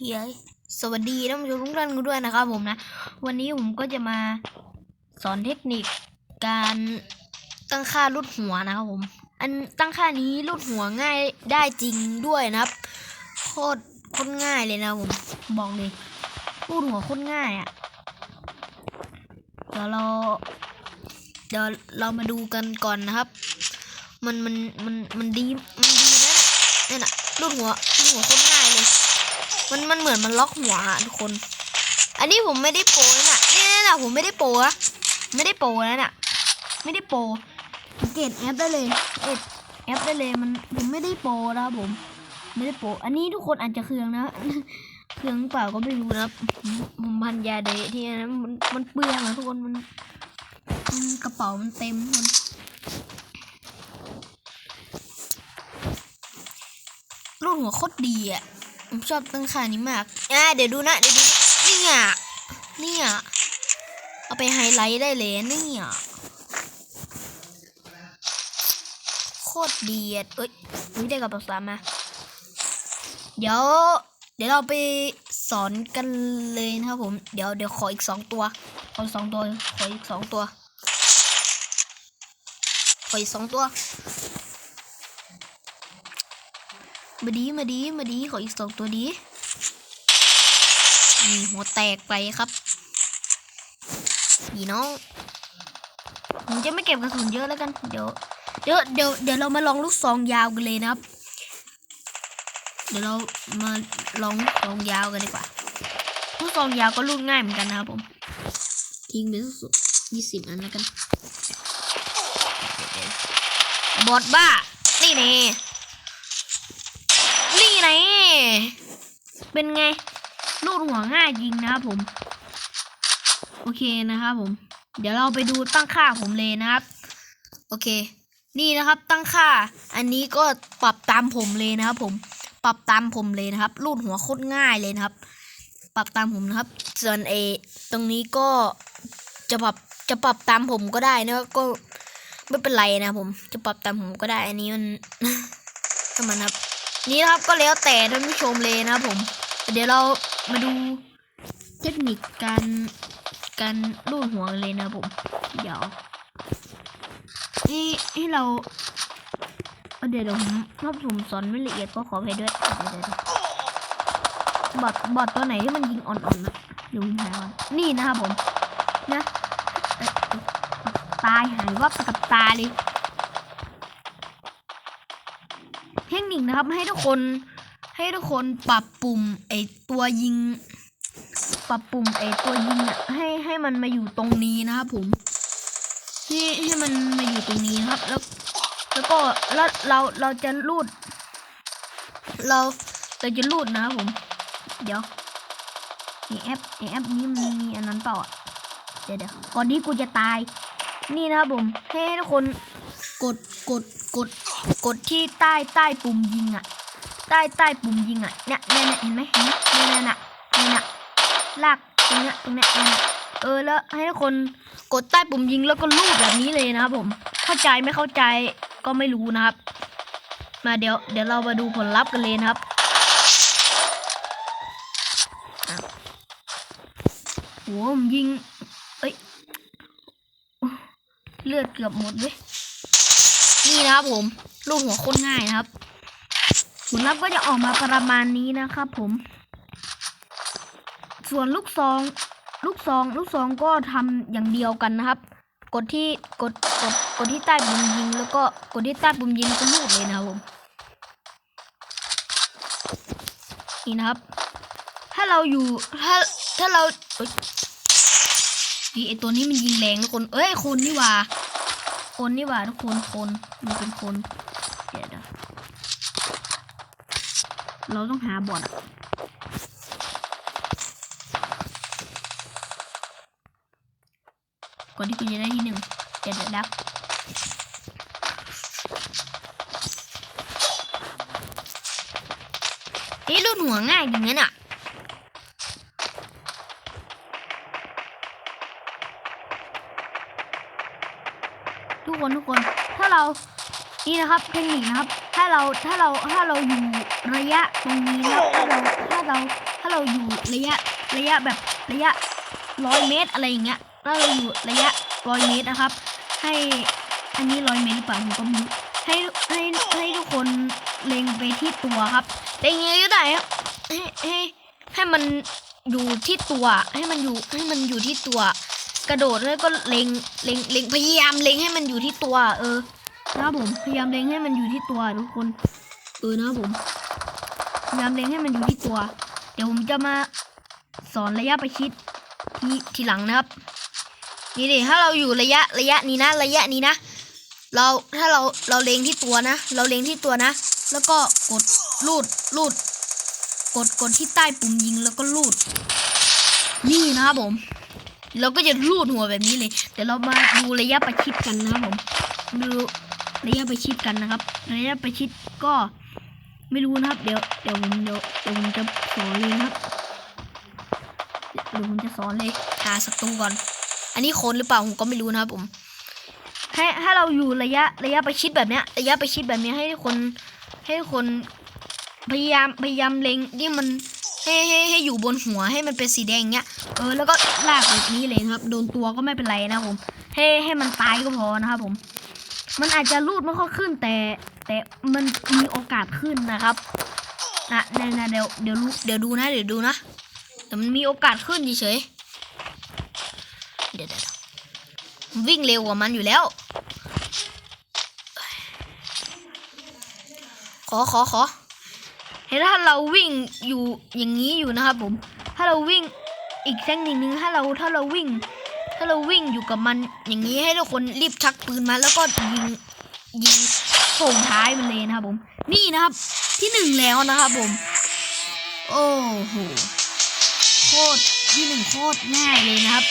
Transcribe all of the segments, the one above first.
เย้ยสวัสดีท่านผู้ชมทุกท่านกันด้วยนะครับผมนะ วันนี้ผมก็จะมาสอนเทคนิคการตั้งค่ารูดหัวนะครับผม อันตั้งค่านี้รูดหัวง่ายได้จริงด้วยนะครับโคตรโคตรง่ายเลยนะผมบอกเลยรูดหัวโคตรง่ายอะ่ะเดี๋ยวเราเดี๋ยวเรามาดูกันก่อนนะครับ มันมันมันมันดีมันดีนะเนี่ยน่ะรูดหัวรูดหัวโคตรง่ายเลย มันมันเหมือนมันล็อกหัวอะทุกคน อันนี้ผมไม่ได้โปรนะน่ะนี่นี่น่ะผมไม่ได้โปรนะไม่ได้โปรนะน่ะ ไม่ได้โปรสังเกตแอปได้เลยเอ็ดแอปได้เลยมันผมไม่ได้โปรนะครับผม ไม่ได้โปรอันนี้ทุกคนอาจจะเคืองนะเคืองเปล่าก็ไม่รู้นะผมพันยาเดะที่นั้นมันมันเปลืองอะทุกคนมันกระเป๋ามันเต็มทุกคนรูดหัวโคตรดีอะ ผมชอบตั้งค่านี้มากอ่าเดี๋ยวดูนะเดี๋ยวดูนะนี่อะนี่อะเอาไปไฮไลท์ได้เลยนี่อะโคตรเดีอะเอ้ยนี่ได้กับภาษามาเดี๋ยว เดี๋ยวเราไปสอนกันเลยนะครับผม เดี๋ยวเดี๋ยวขออีกสองตัวขอสองตัวขออีกสองตัวขออีกสองตัว มาดีมาดีมาดีขออีกสองตัวดีนี่หัวแตกไปครับพี่น้องผมจะไม่เก็บกระสุนเยอะแล้วกัน เดี๋ยว เดี๋ยวเดี๋ยวเดี๋ยวเรามาลองลูกซองยาวกันเลยนะครับ เดี๋ยวเรามาลองลูกซองยาวกันดีกว่า ลูกซองยาวก็ลูกง่ายเหมือนกันนะครับผม ทิ้งไปสุดยี่สิบอันแล้วกัน บอดบ้า นี่นี่นี่ ไงเป็นไงลูดหัวง่ายจริงนะครับผม โอเคนะครับผม เดี๋ยวเราไปดูตั้งค่าผมเลยนะครับ โอเค นี่นะครับตั้งค่า อันนี้ก็ปรับตามผมเลยนะครับ ผม ปรับตามผมเลยนะครับลูดหัวโคตรง่ายเลยนะครับ ปรับตามผมนะครับ ส่วนเอตรงนี้ก็จะปรับจะปรับตามผมก็ได้นะก็ไม่เป็นไรนะผม จะปรับตามผมก็ได้ อันนี้มันทำไมนะครับ นี่นะครับก็แล้วแต่ท่านผู้ชมเลยนะผม เดี๋ยวเรามาดูเทคนิคการการลูดหัวเลยนะผม เดี๋ยว นี่ให้เราเดี๋ยวเดี๋ยวผมถ้าผมสอนไม่ละเอียดก็ขอไปด้วยเดี๋ยวเดี๋ยวบอทบอทตัวไหนที่มันยิงอ่อนๆนะเดี๋ยวผมหาก่อนนี่นะครับผมนะเอ๊ะตายหายวับกับตาเลย นิคนะครับ ให้ทุกคนให้ทุกคนปรับปุ่มไอตัวยิง ปรับปุ่มไอตัวยิงอะให้ให้มันมาอยู่ตรงนี้นะครับผมให้ให้มันมาอยู่ตรงนี้นะครับ แล้ว แล้วก็แล้วเราเราจะรูด เราเราจะรูดนะครับผม เดี๋ยวไอแอปไอแอปนี้มันมีอันนั้นเปล่าอะเดี๋ยวเดี๋ยวก่อนที่กูจะตาย นี่นะครับผมให้ทุกคนกดกด กดกดที่ใต้ใต้ปุ่มยิงอะ ใต้ใต้ปุ่มยิงอะเนี่ยเนี่ยเนี่ยเห็นไหมเห็นไหมเนี่ยเนี่ยน่ะเนี่ยน่ะลากตรงเนี้ยตรงเนี้ยเออแล้วให้ทุกคนกดใต้ปุ่มยิงแล้วก็ลูบแบบนี้เลยนะครับผมเข้าใจไม่เข้าใจก็ไม่รู้นะครับ มาเดี๋ยวเดี๋ยวเรามาดูผลลัพธ์กันเลยนะครับอ้าวโหผมยิง เอ้ยเลือดเกือบหมดเว้ย นี่นะครับผมลูกหัวโคนง่ายนะครับผลลัพธ์ก็จะออกมาประมาณนี้นะครับผม ส่วนลูกซอง ลูกซอง ลูกซองก็ทำอย่างเดียวกันนะครับ กดที่กดกดกดที่ใต้ปุ่มยิง แล้วก็กดที่ใต้ปุ่มยิงก็ลูดเลยนะครับผมนี่นะครับ ถ้าเราอยู่ถ้าถ้าเราเอ้ยไอตัวนี้มันยิงแรงทุกคน เอ้ยคนนี่ว่า คนนี่หว่าทุกคนคนมันเป็นคนเดี๋ยวนะเราต้องหาบอทอะก่อนที่กูจะได้ที่หนึ่งเดี๋ยวเดี๋ยวดับนี่รูดหัวง่ายอย่างนั้นอะ ทุกคนทุกคน ถ้าเรานี่นะครับเทคนิคนะครับ ถ้าเราถ้าเราถ้าเราอยู่ระยะตรงนี้นะครับถ้าเราถ้าเราถ้าเราอยู่ระยะระยะแบบระยะร้อยเมตรอะไรอย่างเงี้ยถ้าเราอยู่ระยะร้อยเมตรนะครับ ให้อันนี้ร้อยเมตรหรือเปล่าผมก็ไม่รู้ให้ให้ให้ทุกคนเล็งไปที่ตัวครับเล็งยังไงก็ได้ครับให้ให้ให้มันอยู่ที่ตัว ให้มันอยู่ให้มันอยู่ที่ตัว กระโดดแล้วก็เล็งเล็งเล็งพยายามเล็งให้มันอยู่ที่ตัว เออนะผมพยายามเล็งให้มันอยู่ที่ตัวทุกคนเออนะผมพยายามเล็งให้มันอยู่ที่ตัว เดี๋ยวผมจะมาสอนระยะประชิดทีทีหลังนะครับนี่ดิถ้าเราอยู่ระยะระยะนี้นะ ระยะนี้นะเราถ้าเราเราเล็งที่ตัวนะ เราเล็งที่ตัวนะ แล้วก็กดลูดลูด กดกดที่ใต้ปุ่มยิงแล้วก็ลูด นี่นะครับผม เราก็จะลูดหัวแบบนี้เลย เดี๋ยวเรามาดูระยะประชิดกันนะครับผมดูระยะประชิดกันนะครับ ระยะประชิดก็ไม่รู้นะครับ เดี๋ยวเดี๋ยวผมเดี๋ยวเดี๋ยวผมจะสอนเลยนะครับเดี๋ยวผมจะสอนเลยหาศัตรูก่อน อันนี้คนหรือเปล่าผมก็ไม่รู้นะครับผมให้ถ้เราอยู่ระยะระยะประชิดแบบเนี้ย ระยะประชิดแบบเนี้ยให้คนให้คนพยายามพยายามเล็งที่มัน ให้ให้ให้อยู่บนหัวให้มันเป็นสีแดงเงี้ย เออแล้วก็ลากแบบนี้เลยครับ โดนตัวก็ไม่เป็นไรนะผมให้ให้มันตายก็พอนะครับผม มันอาจจะรูดไม่ค่อยขึ้นแต่แต่มันมีโอกาสขึ้นนะครับนะเนี่ยนะเดี๋ยวเดี๋ยวรูเดี๋ยวดูนะ เดี๋ยวดูนะแต่มันมีโอกาสขึ้นเฉยเดี๋ยวเดี๋ยววิ่งเร็วกว่ามันอยู่แล้ว ขอขอขอห็น ถ้าเราวิ่งอยู่อย่างนี้อยู่นะครับผม ถ้าเราวิ่งอีกเส้นหนึ่งนึงถ้าเราถ้าเราวิ่ง ถ้าเราวิ่งอยู่กับมันอย่างนี้ให้ทุกคนรีบชักปืนมาแล้วก็ยิงยิงส่งท้ายมันเลยนะครับผม นี่นะครับที่หนึ่งแล้วนะครับผม โอ้โหโคตรที่หนึ่งโคตรง่ายเลยนะครับ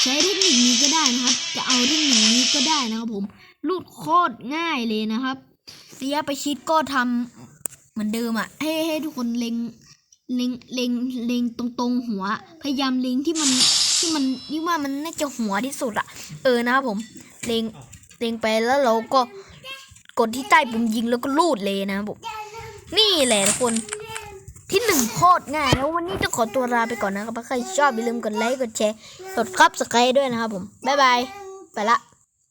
ใช้เทคนิคนี้ก็ได้นะครับ จะเอาเทคนิคนี้ก็ได้นะครับผมลูดโคตรง่ายเลยนะครับระยะปชิดก็ทำ เหมือนเดิมอะ ให้ให้ทุกคนเล็งเล็งเล็งเล็งตรงตรงๆหัว พยายามเล็งที่มันที่มันนี่ว่ามันน่าจะหัวที่สุดอะ เออนะครับผมเล็งเล็งไปแล้วเราก็กดที่ใต้ปุ่มยิงแล้วก็ลูดเลยนะครับผมนี่แหละทุกคนที่หนึ่งโคตรง่ายแล้ววันนี้ต้องขอตัวลาไปก่อนนะครับถ้าใครชอบอย่าลืมกดไลค์กดแชร์กดซับสไครต์ด้วยนะครับผมบ๊ายบายไปละ